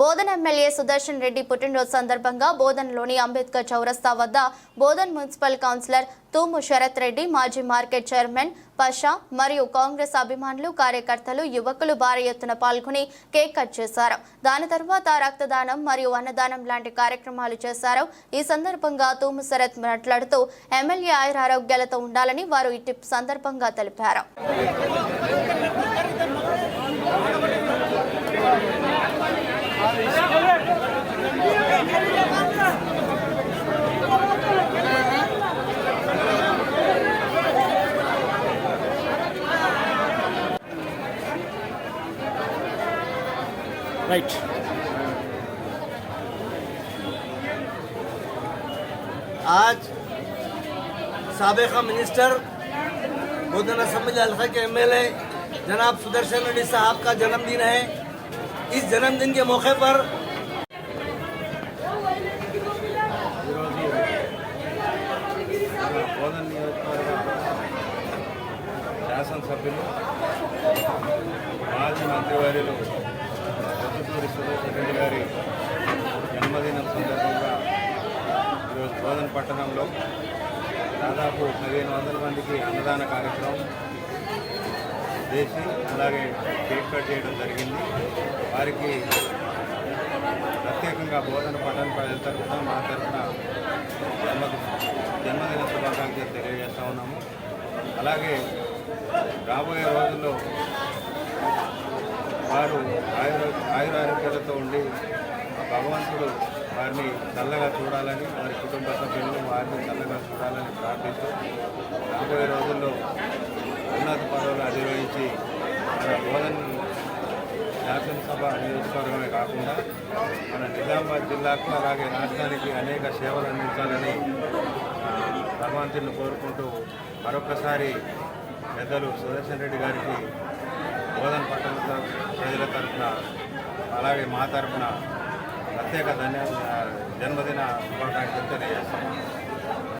Bodhan MLA Sudarshan Reddy పుట్టినరోజు సందర్భంగా బోధన్లోని అంబేద్కర్ చౌరస్తా వద్ద బోధన్ మున్సిపల్ కౌన్సిలర్ తూము శరత్ రెడ్డి మాజీ మార్కెట్ చైర్మన్ పషా మరియు కాంగ్రెస్ అభిమానులు కార్యకర్తలు యువకులు భారీ ఎత్తున పాల్గొని కేక్ కట్ చేశారు. దాని తర్వాత రక్తదానం మరియు అన్నదానం లాంటి కార్యక్రమాలు చేశారు. ఈ సందర్భంగా తూము శరత్ మాట్లాడుతూ ఎమ్మెల్యే ఆయురారోగ్యాలతో ఉండాలని వారు ఇటు సందర్భంగా తెలిపారు. రైట్ आज सबका मिनिस्टर गोदन असम्बली हल्का के एमएलए जनाब सुदर्शन रेड्डी साहब का जन्मदिन है इस जन्मदिन के मौके पर బోధన్ నియోజకవర్గ శాసనసభ్యులు మాజీ మంత్రివర్యులు బోధన పట్టణంలో దాదాపు పదిహేను వందల మందికి అన్నదాన కార్యక్రమం చేసి అలాగే కేక్ కట్ చేయడం జరిగింది. వారికి ప్రత్యేకంగా బోధన పట్టణ ప్రజల తరఫున మా తరఫున జన్మదిన శుభాకాంక్షలు తెలియజేస్తూ ఉన్నాము. అలాగే రాబోయే రోజుల్లో వారు ఆయుర ఆయురారోగ్యాలతో ఉండి భగవంతుడు వారిని చల్లగా చూడాలని వారి కుటుంబ సభ్యులను వారిని చల్లగా చూడాలని ప్రార్థిస్తూ రాబోయే రోజుల్లో ఉన్నత పదవులు అధిరోహించి మన బోధన శాసనసభ నియోజకవర్గమే కాకుండా మన నిజామాబాద్ జిల్లాకు అలాగే రాష్ట్రానికి అనేక సేవలు అందించాలని ఆ, భగవంతుని కోరుకుంటూ మరొకసారి పెద్దలు సుదర్శన్ రెడ్డి గారికి బోధన పట్టణ ప్రజల తరఫున అలాగే మా తరఫున ప్రత్యేక ధన్య జన్మదిన శుభాకాంక్షలు తెలియజేస్తాము